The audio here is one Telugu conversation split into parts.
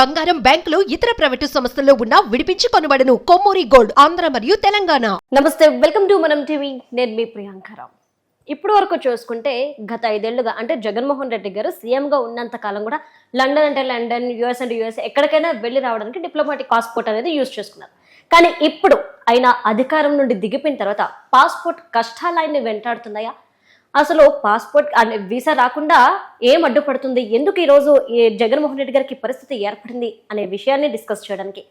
బంగారం బ్యాంకులు ఇతర ప్రైవేటు సంస్థల్లో ఉన్న విడిపించి కొనబడను కొమ్మూరి గోల్డ్ ఆంధ్ర మరియు తెలంగాణ. నమస్తే వెల్కమ్ టు మనం టీవీ. నేను మీ ప్రియాంకరావు ఇప్పుడు వరకు చూసుకుంటే గత ఐదేళ్ళుగా అంటే జగన్మోహన్ రెడ్డి గారు సీఎంగా ఉన్నంత కాలం కూడా లండన్ అంటే లండన్ యుఎస్ అంటే యుఎస్ ఎక్కడికైనా వెళ్ళి రావడానికి డిప్లొమాటిక్ పాస్పోర్ట్ అనేది యూజ్ చేసుకున్నారు. కానీ ఇప్పుడు ఆయన అధికారం నుండి దిగిపోయిన తర్వాత పాస్పోర్ట్ కష్టాలు ఆయన్ని వెంటాడుతున్నాయా? అసలు పాస్పోర్ట్ అంటే వీసా రాకుండా ఏం అడ్డుపడుతుంది? ఎందుకు ఈరోజు జగన్మోహన్ రెడ్డి గారికి పరిస్థితి ఏర్పడింది అనే విషయాన్ని డిస్కస్ చేయడానికి.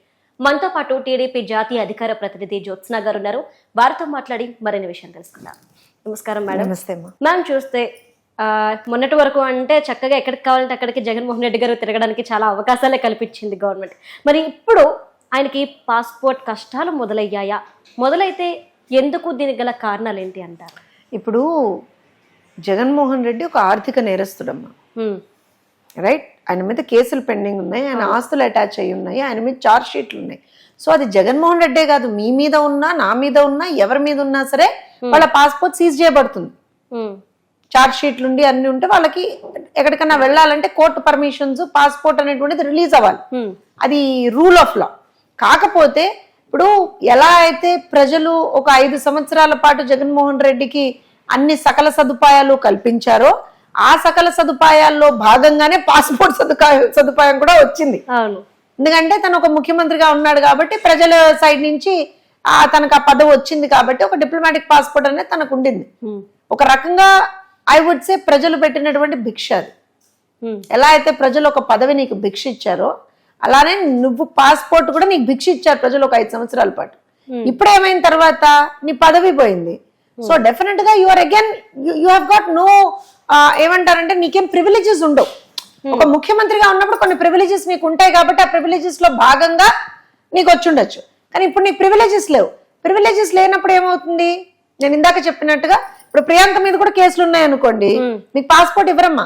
మనతో పాటు టీడీపీ జాతీయ అధికార ప్రతినిధి జ్యోత్స్న గారు ఉన్నారు. వారితో మాట్లాడి మరిన్ని విషయం తెలుసుకుందాం. నమస్కారం మేడం. నమస్తే మ్యామ్ చూస్తే మొన్నటి వరకు అంటే చక్కగా ఎక్కడికి కావాలంటే అక్కడికి జగన్మోహన్ రెడ్డి గారు తిరగడానికి చాలా అవకాశాలే కల్పించింది గవర్నమెంట్. మరి ఇప్పుడు ఆయనకి పాస్పోర్ట్ కష్టాలు మొదలయ్యాయా? మొదలైతే ఎందుకు దీనికి గల కారణాలు ఏంటి అంటారు? ఇప్పుడు జగన్మోహన్ రెడ్డి ఒక ఆర్థిక నేరస్తుడమ్మా. రైట్? ఆయన మీద కేసులు పెండింగ్ ఉన్నాయి ఆయన ఆస్తులు అటాచ్ అయి ఉన్నాయి ఆయన మీద చార్జ్ షీట్లు ఉన్నాయి. సో అది జగన్మోహన్ రెడ్డే కాదు. మీ మీద ఉన్నా నా మీద ఉన్నా ఎవరి మీద ఉన్నా సరే వాళ్ళ పాస్పోర్ట్ సీజ్ చేయబడుతుంది. చార్జ్ షీట్లు ఉండి అన్ని ఉంటే వాళ్ళకి ఎక్కడికన్నా వెళ్ళాలంటే కోర్టు పర్మిషన్స్ పాస్పోర్ట్ అనేటువంటిది రిలీజ్ అవ్వాలి. అది రూల్ ఆఫ్ లా. కాకపోతే ఇప్పుడు ఎలా అయితే ప్రజలు ఒక ఐదు సంవత్సరాల పాటు జగన్మోహన్ రెడ్డికి అన్ని సకల సదుపాయాలు కల్పించారో ఆ సకల సదుపాయాల్లో భాగంగానే పాస్పోర్ట్ సదుపాయం సదుపాయం కూడా వచ్చింది. అవును. ఎందుకంటే తను ఒక ముఖ్యమంత్రిగా ఉన్నాడు కాబట్టి ప్రజల సైడ్ నుంచి ఆ తనకు ఆ పదవి వచ్చింది కాబట్టి ఒక డిప్లొమాటిక్ పాస్పోర్ట్ అనేది తనకు ఉండింది. ఒక రకంగా ఐ వుడ్ సే ప్రజలు పెట్టినటువంటి భిక్ష అది. ఎలా అయితే ప్రజలు ఒక పదవి నీకు భిక్ష ఇచ్చారో అలానే నువ్వు పాస్పోర్ట్ కూడా నీకు భిక్ష ఇచ్చారు ప్రజలు ఒక ఐదు సంవత్సరాల పాటు. ఇప్పుడు ఏమైన తర్వాత? నీ పదవి పోయింది. సో డెఫినెట్గా your again you have got no ఏమంటారంటే నీకేం ప్రివిలేజెస్ ఉండవు. ఒక ముఖ్యమంత్రిగా ఉన్నప్పుడు కొన్ని ప్రివిలేజెస్ నీకు ఉంటాయి కాబట్టి ఆ ప్రివిలేజెస్లో భాగంగా నీకు వచ్చి ఉండొచ్చు. కానీ ఇప్పుడు నీకు ప్రివిలేజెస్ లేవు. ప్రివిలేజెస్ లేనప్పుడు ఏమవుతుంది? నేను ఇందాక చెప్పినట్టుగా ఇప్పుడు ప్రియాంక మీద కూడా కేసులు ఉన్నాయి అనుకోండి. మీకు పాస్పోర్ట్ ఇవ్వరమ్మా.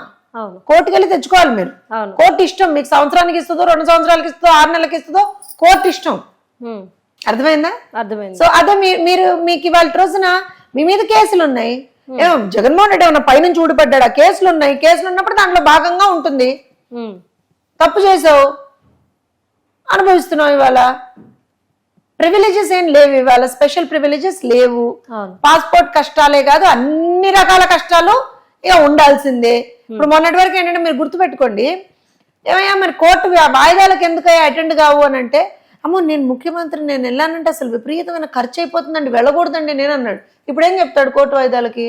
కోర్టుకి వెళ్ళి తెచ్చుకోవాలి మీరు. కోర్టు ఇష్టం. మీకు సంవత్సరానికి ఇస్తుందో రెండు సంవత్సరాలకి ఇస్తుందో ఆరు నెలలకి ఇస్తుందో కోర్టు ఇష్టం. హ్మ్. అర్థమైందా? అర్థమైంది. సో అదే మీరు మీకు ఇవాళ రోజున మీ మీద కేసులు ఉన్నాయి ఏమో జగన్మోహన్ రెడ్డి ఏమన్నా పైనుంచి ఊడిపడ్డా కేసులు ఉన్నాయి కేసులు ఉన్నప్పుడు దాంట్లో భాగంగా ఉంటుంది. తప్పు చేసావు అనుభవిస్తున్నావు ఇవాళ. ప్రివిలేజెస్ ఏం లేవు ఇవాళ. స్పెషల్ ప్రివిలేజెస్ లేవు. పాస్పోర్ట్ కష్టాలే కాదు అన్ని రకాల కష్టాలు ఇక ఉండాల్సిందే. ఇప్పుడు మొన్నటి వరకు ఏంటంటే మీరు గుర్తుపెట్టుకోండి. ఏమయ్యా మరి కోర్టు వాయిదాలకు ఎందుకయ్యా అటెండ్ కావు అని అంటే అమ్మో నేను ముఖ్యమంత్రి నేను వెళ్ళానంటే అసలు విపరీతమైన ఖర్చు అయిపోతుందండి వెళ్ళకూడదండి నేను అన్నాడు. ఇప్పుడు ఏం చెప్తాడు కోర్టు వాయిదాలకి?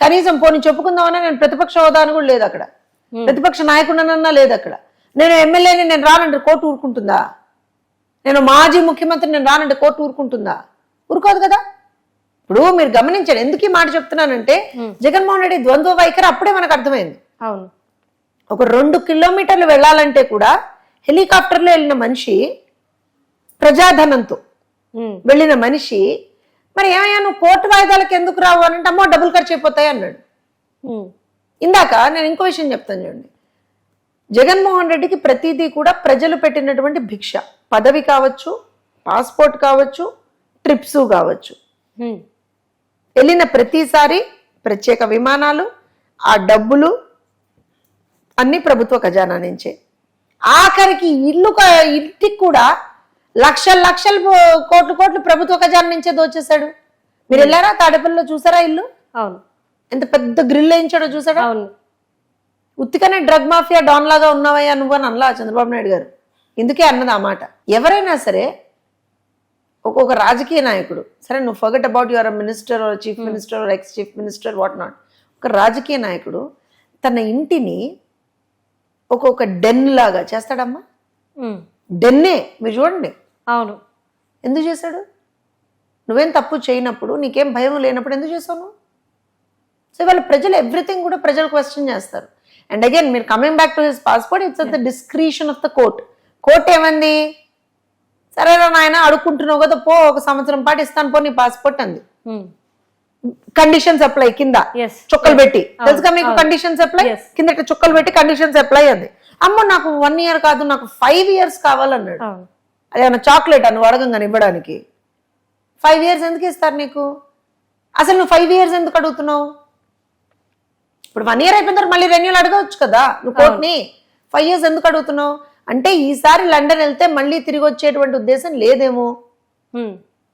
కనీసం పోనీ చెప్పుకుందామన్నా నేను ప్రతిపక్ష హోదా అని కూడా లేదు అక్కడ. ప్రతిపక్ష నాయకుడనన్నా లేదు అక్కడ. నేను ఎమ్మెల్యేని నేను రానంటే కోర్టు ఊరుకుంటుందా? నేను మాజీ ముఖ్యమంత్రి నేను రానంటే కోర్టు ఊరుకుంటుందా? ఊరుకోదు కదా? ఇప్పుడు మీరు గమనించండి ఎందుకు ఈ మాట చెప్తున్నానంటే జగన్మోహన్ రెడ్డి ద్వంద్వ వైఖరి అప్పుడే మనకు అర్థమైంది. అవును. ఒక రెండు కిలోమీటర్లు వెళ్ళాలంటే కూడా హెలికాప్టర్లో వెళ్ళిన మనిషి ప్రజాధనంతో. వెళ్ళిన మనిషి మరి ఏమయ్యా నువ్వు కోర్టు వాయిదాలకు ఎందుకు రావు అని అంటే అమ్మో డబ్బులు ఖర్చు అయిపోతాయి అన్నాడు. ఇందాక నేను ఇంకో విషయం చెప్తాను చూడండి జగన్మోహన్ రెడ్డికి ప్రతిదీ కూడా ప్రజలు పెట్టినటువంటి భిక్ష పదవి కావచ్చు పాస్పోర్ట్ కావచ్చు ట్రిప్స్ కావచ్చు. వెళ్ళిన ప్రతిసారి ప్రత్యేక విమానాలు ఆ డబ్బులు అన్ని ప్రభుత్వ ఖజానా నుంచే ఆఖరికి ఇల్లు ఇంటికి కూడా లక్షల లక్షలు కోట్లు కోట్లు ప్రభుత్వ ఖజానా నుంచే దోచేశాడు. మీరు వెళ్ళారా? తాడేపల్లిలో చూసారా ఇల్లు? అవును. ఎంత పెద్ద గ్రిల్ వేయించాడో చూసాడా అవును. ఉత్తికనే డ్రగ్ మాఫియా డాన్ లాగా ఉన్నావయ్యా నువ్వు అని అనలా చంద్రబాబు నాయుడు గారు. ఇందుకే అన్నది ఆ మాట? ఎవరైనా సరే ఒక్కొక్క రాజకీయ నాయకుడు సరే నువ్వు forgot about your minister chief minister ex chief minister what not ఒక రాజకీయ నాయకుడు తన ఇంటిని ఒక్కొక్క డెన్ లాగా చేస్తాడమ్మా. డెన్నే మీరు చూడండి. అవును. ఎందుకు చేశాడు? నువ్వేం తప్పు చేయనప్పుడు నీకేం భయం లేనప్పుడు ఎందుకు చేసావు సో ఇవాళ ప్రజలు ఎవ్రీథింగ్ కూడా ప్రజలు క్వశ్చన్ చేస్తారు. అండ్ అగైన్ మీరు coming back to his passport it's the discretion of the court court ఏమంది? సరేరా నాయన అడుక్కుంటున్నావు కదా పో ఒక సంవత్సరం పాటు ఇస్తాను పో నీ పాస్పోర్ట్ అంది. కండిషన్స్ అప్లై కింద. చుక్కలు పెట్టి. తెలుసుగా మీకు కండిషన్స్ అప్లై. కింద చుక్కలు పెట్టి కండిషన్స్ అప్లై అంది. అమ్మో నాకు వన్ ఇయర్ కాదు నాకు ఫైవ్ ఇయర్స్ కావాలన్నాడు. అదేమన్నా చాక్లెట్ అని అడగంగానే ఇవ్వడానికి. ఫైవ్ ఇయర్స్ ఎందుకు ఇస్తారు నీకు? అసలు నువ్వు ఫైవ్ ఇయర్స్ ఎందుకు అడుగుతున్నావు? ఇప్పుడు వన్ ఇయర్ అయిపోయిన తర్వాత మళ్ళీ రెన్యూల్ అడగవచ్చు కదా. నువ్వు కోర్టుని. ఫైవ్ ఇయర్స్ ఎందుకు అడుగుతున్నావు? అంటే ఈసారి లండన్ వెళ్తే మళ్ళీ తిరిగి వచ్చేటువంటి ఉద్దేశం లేదేమో.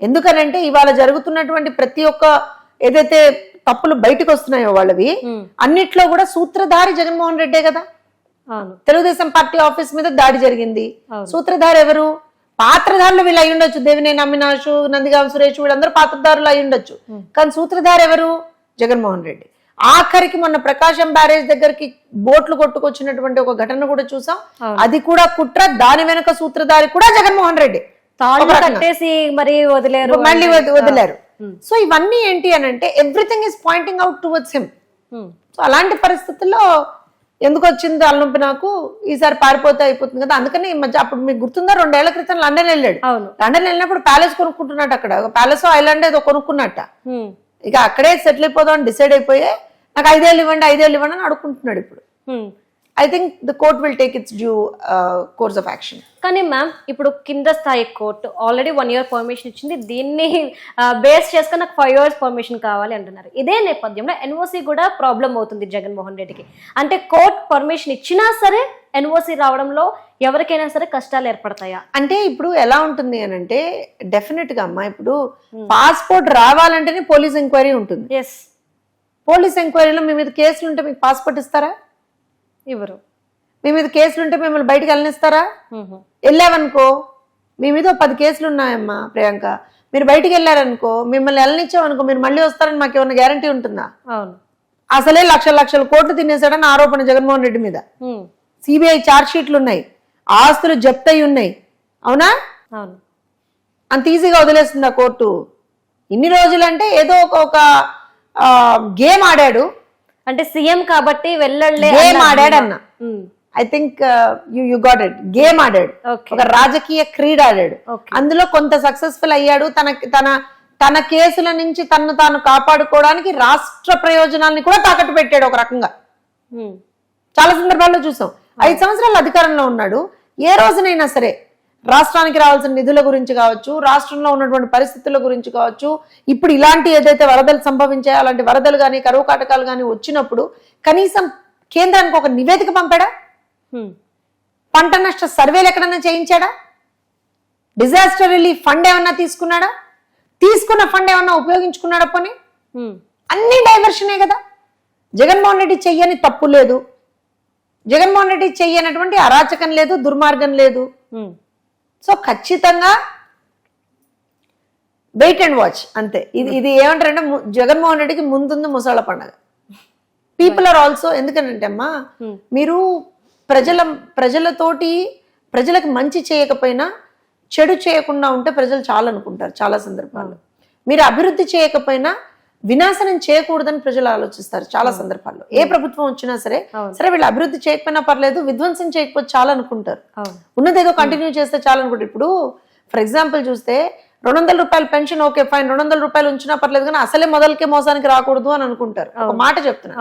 ఎందుకనంటే ఇవాళ జరుగుతున్నటువంటి ప్రతి ఒక్క ఏదైతే తప్పులు బయటకు వస్తున్నాయో వాళ్ళవి అన్నిట్లో కూడా సూత్రధారి జగన్మోహన్ రెడ్డే కదా. తెలుగుదేశం పార్టీ ఆఫీస్ మీద దాడి జరిగింది. సూత్రధారి ఎవరు? పాత్రధారులు వీళ్ళు అయి ఉండొచ్చు. దేవినేని అవినాష్ నందిగాం సురేష్ వీళ్ళందరూ పాత్రధారులు అయి ఉండొచ్చు. కానీ సూత్రధారి ఎవరు? జగన్మోహన్ రెడ్డి. ఆఖరికి మొన్న ప్రకాశం బ్యారేజ్ దగ్గరికి బోట్లు కొట్టుకొచ్చినటువంటి ఒక ఘటన కూడా చూసాం. అది కూడా కుట్ర దాని వెనక సూత్రధారి కూడా జగన్మోహన్ రెడ్డి. తాళ్ళు. కట్టేసి మరి వదిలేరు మళ్ళీ వద- వదిలారు. సో ఇవన్నీ ఏంటి అని అంటే everything is pointing out towards him so అలాంటి పరిస్థితుల్లో ఎందుకు వచ్చింది తలనొప్పి నాకు? ఈసారి పారిపోతే అయిపోతుంది కదా. అందుకని ఈ మధ్య అప్పుడు మీకు గుర్తుందా? రెండేళ్ళ క్రితం లండన్ వెళ్ళాడు. అవును. లండన్ వెళ్ళినప్పుడు ప్యాలెస్ కొనుక్కుంటున్నట్టు అక్కడ. ప్యాలెస్ ఐలాండ్ ఏదో కొనుక్కున్నట్ట. ఉమ్, ఇక అక్కడే సెటిల్ అయిపోదాం అని డిసైడ్ అయిపోయి నాకు ఐదేళ్ళు ఇవ్వండి ఐదేళ్ళు ఇవ్వండి అని అడుగుకుంటున్నాడు ఇప్పుడు. ఉమ్. I think the court will take its due course of action కానీ మ్యామ్ ఇప్పుడు కింద స్థాయి court already one year permission ఇచ్చింది. దీన్ని బేస్ చేసుకుని నాకు ఫైవ్ ఇయర్స్ పర్మిషన్ కావాలి అంటున్నారు. ఇదే నేపథ్యంలో ఎన్ఓసి కూడా ప్రాబ్లం అవుతుంది జగన్మోహన్ రెడ్డికి. అంటే కోర్ట్ పర్మిషన్ ఇచ్చినా సరే ఎన్ఓసి రావడంలో ఎవరికైనా సరే కష్టాలు ఏర్పడతాయా? అంటే ఇప్పుడు ఎలా ఉంటుంది అని అంటే డెఫినెట్గా అమ్మా ఇప్పుడు పాస్పోర్ట్ రావాలంటేనే పోలీస్ ఎంక్వైరీ ఉంటుంది. ఎస్ పోలీస్ ఎంక్వైరీలో మీ మీద కేసులు ఉంటే మీకు పాస్పోర్ట్ ఇస్తారా? ఇవ్వరు. మీ మీద కేసులు ఉంటే మిమ్మల్ని బయటకు వెళ్ళనిస్తారా. వెళ్ళావనుకో మీ మీద పది కేసులు ఉన్నాయమ్మా ప్రియాంక. మీరు బయటికి వెళ్ళారనుకో మిమ్మల్ని వెళ్ళనిచ్చామనుకో మీరు మళ్ళీ వస్తారని మాకు ఏమైనా గ్యారంటీ ఉంటుందా? అవును. అసలే లక్షల లక్షల కోట్లు తినేశాడని ఆరోపణ జగన్మోహన్ రెడ్డి మీద. సిబిఐ ఛార్జ్ షీట్లు ఉన్నాయి. ఆస్తులు జప్తయి ఉన్నాయి. అవునా? అవును. అంత ఈజీగా వదిలేస్తుందా కోర్టు. ఇన్ని రోజులంటే ఏదో ఒక ఒక గేమ్ ఆడాడు. అంటే సీఎం కాబట్టి వెళ్ళలే game I think you you got it game ఆడాడు. ఒక రాజకీయ క్రీడ ఆడాడు. అందులో కొంత సక్సెస్ఫుల్ అయ్యాడు. తన తన తన కేసుల నుంచి తన్ను తాను కాపాడుకోవడానికి రాష్ట్ర ప్రయోజనాల్ని కూడా తాకట్టు పెట్టాడు ఒక రకంగా. చాలా సందర్భాల్లో చూసాం. ఐదు సంవత్సరాలు అధికారంలో ఉన్నాడు. ఏ రోజునైనా సరే రాష్ట్రానికి రావాల్సిన నిధుల గురించి కావచ్చు రాష్ట్రంలో ఉన్నటువంటి పరిస్థితుల గురించి కావచ్చు ఇప్పుడు ఇలాంటి ఏదైతే వరదలు సంభవించాయో అలాంటి వరదలు కానీ కరువు కాటకాలు కానీ వచ్చినప్పుడు కనీసం కేంద్రానికి ఒక నివేదిక పంపాడా? పంట నష్ట సర్వేలు ఎక్కడన్నా చేయించాడా? డిజాస్టర్ రిలీఫ్ ఫండ్ ఏమన్నా తీసుకున్నాడా? తీసుకున్న ఫండ్ ఏమన్నా ఉపయోగించుకున్నాడా పోనీ? అన్ని డైవర్షనే కదా? జగన్మోహన్ రెడ్డి చెయ్యని తప్పు లేదు. జగన్మోహన్ రెడ్డి చెయ్యనటువంటి అరాచకం లేదు దుర్మార్గం లేదు. సో ఖచ్చితంగా వెయిట్ అండ్ వాచ్ అంతే. ఇది ఇది ఏమంటారంటే జగన్మోహన్ రెడ్డికి ముందుంది ముసళ్ళ పండగ. పీపుల్ ఆర్ ఆల్సో ఎందుకనంటే అమ్మా Hmm. మీరు ప్రజల ప్రజలతోటి ప్రజలకు మంచి చేయకపోయినా చెడు చేయకుండా ఉంటే ప్రజలు చాలా అనుకుంటారు చాలా సందర్భాల్లో. మీరు అభివృద్ధి చేయకపోయినా వినాశనం చేయకూడదని ప్రజలు ఆలోచిస్తారు చాలా సందర్భాల్లో. ఏ ప్రభుత్వం వచ్చినా సరే. సరే వీళ్ళు అభివృద్ధి చేయకపోయినా పర్లేదు విధ్వంసం చేయకపోతే చాలా అనుకుంటారు ఉన్నదేదో కంటిన్యూ చేస్తే చాలు అనుకుంటే ఇప్పుడు ఫర్ ఎగ్జాంపుల్ చూస్తే రెండు వందల రూపాయల పెన్షన్ ఓకే ఫైన్ రెండు వందల రూపాయలు ఉంచినా పర్లేదు కానీ అసలే మొదలకే మోసానికి రాకూడదు అని అనుకుంటారు. ఒక. మాట చెప్తున్నా.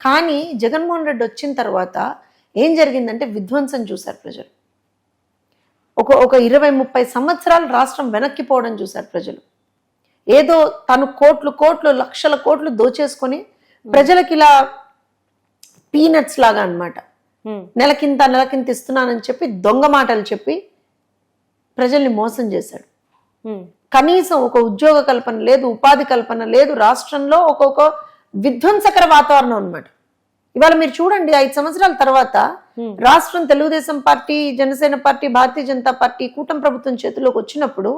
కానీ జగన్మోహన్ రెడ్డి వచ్చిన తర్వాత ఏం జరిగిందంటే విధ్వంసం చూశారు ప్రజలు. ఒక ఒక ఇరవై ముప్పై సంవత్సరాలు రాష్ట్రం వెనక్కిపోవడం చూశారు ప్రజలు. ఏదో తను కోట్లు కోట్లు లక్షల కోట్లు దోచేసుకొని ప్రజలకి ఇలా పీనట్స్ లాగా అన్నమాట. ఉమ్, నెలకింత నెలకింత ఇస్తున్నానని చెప్పి దొంగ మాటలు చెప్పి ప్రజల్ని మోసం చేశాడు. కనీసం ఒక ఉద్యోగ కల్పన లేదు ఉపాధి కల్పన లేదు రాష్ట్రంలో ఒక్కొక్క విధ్వంసకర వాతావరణం అన్నమాట. ఇవాళ మీరు చూడండి ఐదు సంవత్సరాల తర్వాత. రాష్ట్రం Telugudesam party Janasena party Bharatiya Janata party కూటమి ప్రభుత్వం చేతిలోకి వచ్చినప్పుడు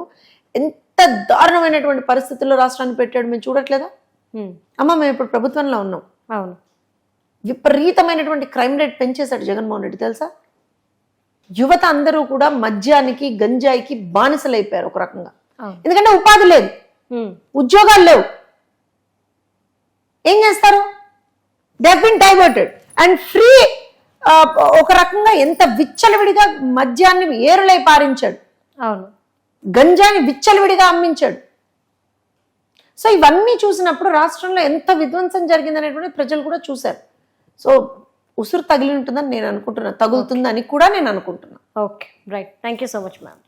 ఎంత దారుణమైనటువంటి పరిస్థితుల్లో రాష్ట్రాన్ని పెట్టాడు మేము చూడట్లేదా? అమ్మ మేము ఇప్పుడు ప్రభుత్వంలో ఉన్నాం. అవును. విపరీతమైనటువంటి క్రైమ్ రేట్ పెంచేశాడు జగన్మోహన్ రెడ్డి తెలుసా? యువత అందరూ కూడా మద్యానికి గంజాయికి బానిసలైపోయారు ఒక రకంగా. ఎందుకంటే ఉపాధి లేదు. ఉద్యోగాలు లేవు. ఏం చేస్తారు? They been diverted and free ఒక రకంగా ఎంత విచ్చలవిడిగా మద్యాన్ని ఏరులై పారించాడు. అవును. గంజాని విచ్చలవిడిగా అమ్మించాడు. సో ఇవన్నీ చూసినప్పుడు రాష్ట్రంలో ఎంత విధ్వంసం జరిగిందనేటువంటి ప్రజలు కూడా చూశారు. సో ఉసురు తగిలి ఉంటుందని నేను అనుకుంటున్నా తగులుతుందని కూడా నేను అనుకుంటున్నా. Okay right thank you so much ma'am